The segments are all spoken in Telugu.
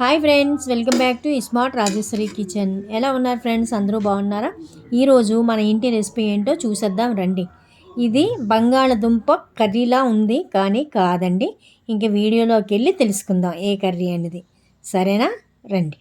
Hi friends welcome back to smart Rajeswari kitchen ఎలా ఉన్నారు ఫ్రెండ్స్ అందరూ బాగున్నారా? ఈరోజు మన ఇంటి రెసిపీ ఏంటో చూసేద్దాం రండి. ఇది బంగాళదుంప కర్రీలా ఉంది కానీ కాదండి. ఇంక వీడియోలోకి వెళ్ళి తెలుసుకుందాం ఏ కర్రీ అనేది. సరేనా? రండి.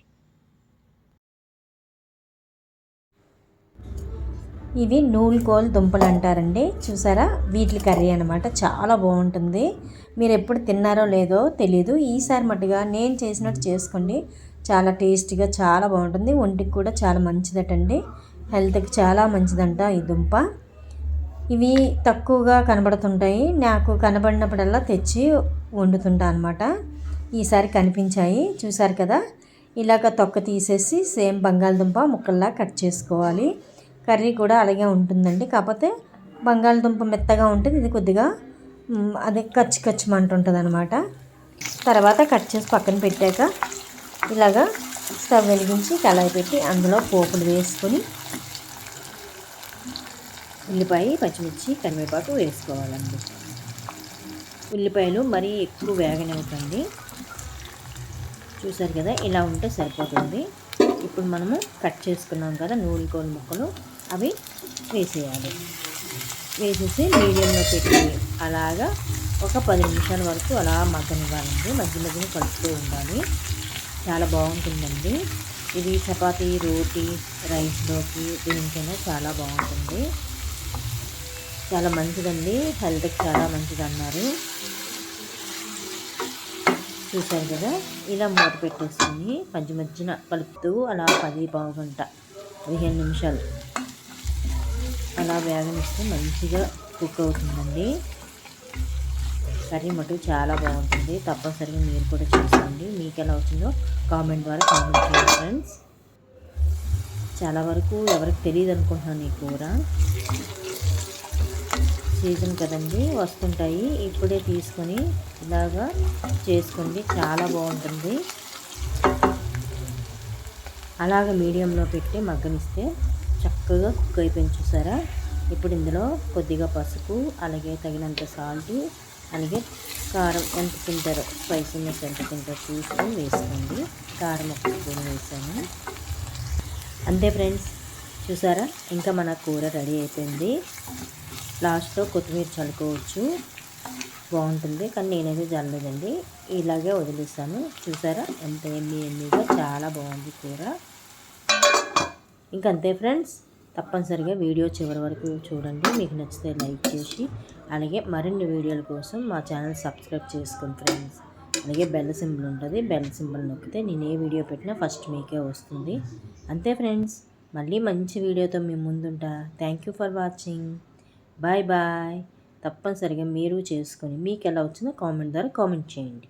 ఇవి నూలుకోల్ దుంపలు అంటారండి. చూసారా? వీటి కర్రీ అనమాట చాలా బాగుంటుంది. మీరు ఎప్పుడు తిన్నారో లేదో తెలీదు. ఈసారి మట్టుగా నేను చేసినట్టు చేసుకోండి. చాలా టేస్టీగా చాలా బాగుంటుంది. ఒంటికి కూడా చాలా మంచిదటండి. హెల్త్కి చాలా మంచిదంట ఈ దుంప. ఇవి తక్కువగా కనబడుతుంటాయి. నాకు కనబడినప్పుడల్లా తెచ్చి వండుతుంటా అనమాట ఈసారి కనిపించాయి. చూసారు కదా? ఇలాగ తొక్క తీసేసి సేమ్ బంగాళదుంప ముక్కల్లా కట్ చేసుకోవాలి. కర్రీ కూడా అలాగే ఉంటుందండి. కాకపోతే బంగాళదుంప మెత్తగా ఉంటుంది. ఇది కొద్దిగా అది కచ్చి కచ్చిమంటుంటుంది అనమాట తర్వాత కట్ చేసి పక్కన పెట్టాక ఇలాగా స్టవ్ వెలిగించి కళాయి పెట్టి అందులో పోపులు వేసుకొని ఉల్లిపాయ పచ్చిమిర్చి కరివేపాకు వేసుకోవాలండి. ఉల్లిపాయలు మరీ ఎక్కువ వేగనివ్వకండి. చూసారు కదా ఇలా ఉంటే సరిపోతుంది. ఇప్పుడు మనము కట్ చేసుకున్నాం కదా నూనెకోని ముక్కలు. అవి వేసేయాలి. వేసేసి మీడియంలో పెట్టి అలాగా ఒక పది నిమిషాల వరకు అలా మగ్గనివ్వాలండి. మధ్య మధ్యన కలుపుతూ ఉండాలి. చాలా బాగుంటుందండి. ఇది చపాతీ రోటీ రైస్లోకి దేనికైనా చాలా బాగుంటుంది. చాలా మంచిదండి. హెల్త్కి చాలా మంచిది అన్నారు చూశారు కదా? ఇలా మూత పెట్టేసుకుని మధ్య మధ్యన కలుపుతూ అలా పది పావు గంట పదిహేను నిమిషాలు అలా వేగనిస్తే మంచిగా కుక్ అవుతుందండి. కర్రీ మటుకు చాలా బాగుంటుంది. తప్పనిసరిగా మీరు కూడా చేసుకోండి. మీకు ఎలా వచ్చిందో కామెంట్ ద్వారా కామెంట్ చేయండి ఫ్రెండ్స్. చాలా వరకు ఎవరికి తెలియదు అనుకుంటున్నాను ఈ కూర. సీజన్ కదండి వస్తుంటాయి. ఇప్పుడే తీసుకొని ఇలాగా చేసుకోండి. చాలా బాగుంటుంది. అలాగ మీడియంలో పెట్టి మగ్గనిస్తే చక్కగా కుక్ అయిపోయింది చూసారా? ఇప్పుడు ఇందులో కొద్దిగా పసుపు అలాగే తగినంత సాల్ట్ అలాగే కారం ఎంత తింటారో స్పైసీనెస్ ఎంత తింటారో చూసుకొని వేసుకోండి. కారం ఒక స్పూన్ వేసాను. అంతే ఫ్రెండ్స్ చూసారా? ఇంకా మన కూర రెడీ అయిపోయింది. లాస్ట్లో కొత్తిమీర చల్లుకోవచ్చు. బాగుంటుంది కానీ నేనైతే చల్లలేదండి. ఇలాగే వదిలేస్తాను చూసారా? ఎంత ఎన్ని ఎన్నిగా చాలా బాగుంది కూర. ఇంకంతే ఫ్రెండ్స్. తప్పనిసరిగా వీడియో చివరి వరకు చూడండి. మీకు నచ్చితే లైక్ చేసి అలాగే మరిన్ని వీడియోల కోసం మా ఛానల్ సబ్స్క్రైబ్ చేసుకోండి ఫ్రెండ్స్. అలాగే బెల్ సింబల్ ఉంటుంది. బెల్ సింబల్ నొక్కితే నేను ఏ వీడియో పెట్టినా ఫస్ట్ మీకే వస్తుంది. అంతే ఫ్రెండ్స్. మళ్ళీ మంచి వీడియోతో మేము ముందుంటా. Thank you for watching bye bye తప్పనిసరిగా మీరు చేసుకొని మీకు ఎలా వచ్చిందో కామెంట్ ద్వారా కామెంట్ చేయండి.